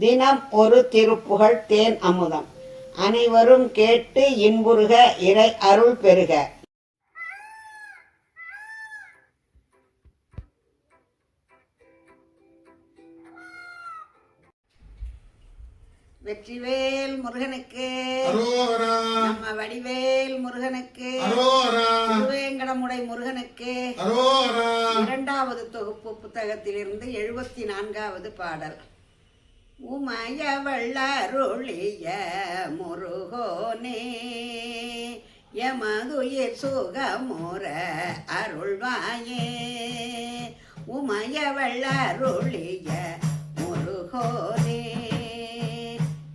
தினம் ஒரு திருப்புகழ் தேன் அமுதம். அனைவரும் கேட்டு இன்புறுக இறை அருள் பெறுக. வெற்றிவேல் முருகனுக்கு நம்ம வடிவேல் முருகனுக்கு திருவேங்கடமுடை முருகனுக்கு இரண்டாவது தொகுப்பு புத்தகத்திலிருந்து எழுபத்தி நான்காவது பாடல். உமயவள்ளருளிய முருகோனே எமதுயிர் சுகமுற அருள்வாயே. உமயவள்ளருளிய முருகோனே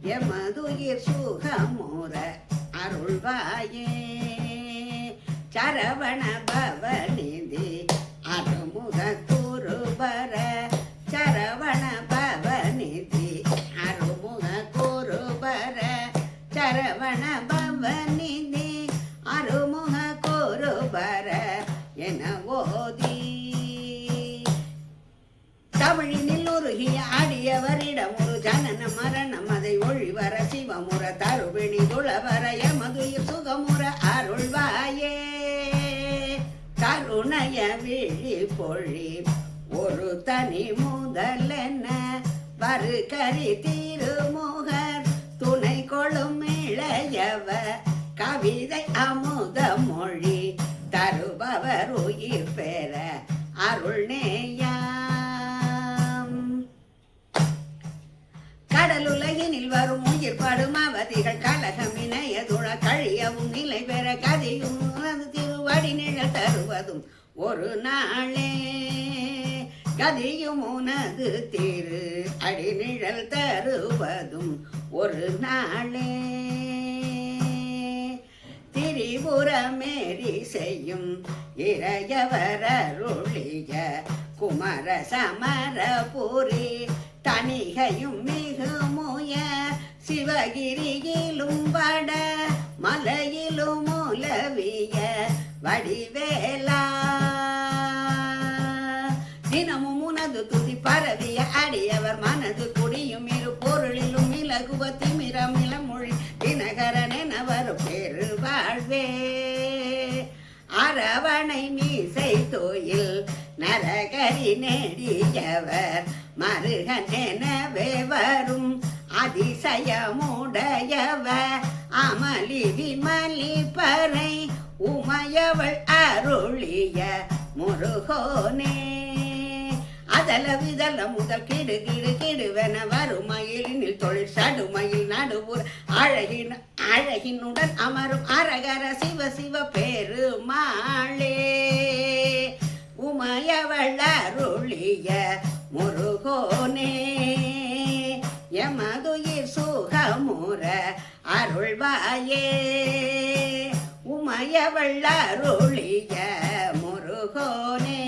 எமதுயிர் சுகமுற அருள்வாயே. சரவண பவனிதி அருமுக குருபர சரவண பவனிதி அருமுக குருபர என ஓதி. தமிழினில் உருகிய ஆடியவரிடம் ஒரு ஜனன மரணம் அதை ஒழிவர சிவமுற தருவிணி துளவர எமதுயிர் சுகமுற அருள்வாயே. கருணைய விழி பொழி ஒரு தனி முதலென வருகரி திருமுகர் கவிதை அமுத மொழி தருபவர் உயிர் பெற அருள் நேயம். கடலுலகினில் வரும் உயிர் படும் அவதிகள் கலகம் இணையதுழ கழியவும் நிலை பெற கதையும் உனது திருவடி நிழல் தருவதும் ஒரு நாளே. கதையும் உனது திரு அடி நிழல் தருவதும் ஒரு நாளே. திரிபுரமேரி செய்யும் இறையவர் அருளிய குமர சமரபுரி தணிகையும் மிகுமுய சிவகிரியிலும் வட மலையிலும் உலவிய வடிவேலா. தினமும் உனது துதி பரவிய நரகரி நெடியவர் மருகன் எனவே வரும் அதிசயமுடையவர் அமளி விமலி பறை உமையவள் அருளிய முருகோனே. அதல விதல முதல் கிடு கிடு கிடுவென வறுமையிலினில் தொழில் சடுமயில் நடுவுர் அழகின் அழகினுடன் அமரும் அரகர சிவ சிவ பெருமாளே. உமையவள் அருளிய முருகோனே. எமதுயிர் சுகமுற அருள்வாயே. உமையவள் அருளிய முருகோனே.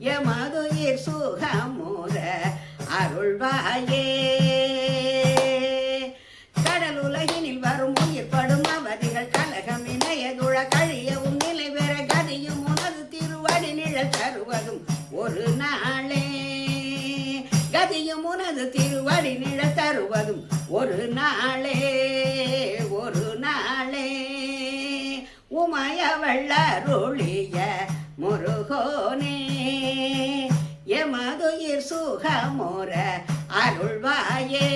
எமதுயிர் சுகமுற அருள்வாயே. ஒரு நாளே ஒரு நாளே உமய வெள்ளருளிய முருகோனே. எமதுயிர் சுகமுற அருள்வாயே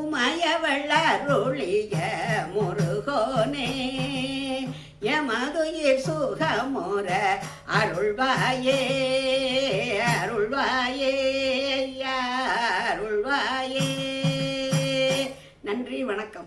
உமய வெள்ளருளிய முருகோனே. எமதுயிர் சுகமுற அருள்வாயே அருள்வாயே. நன்றி வணக்கம்.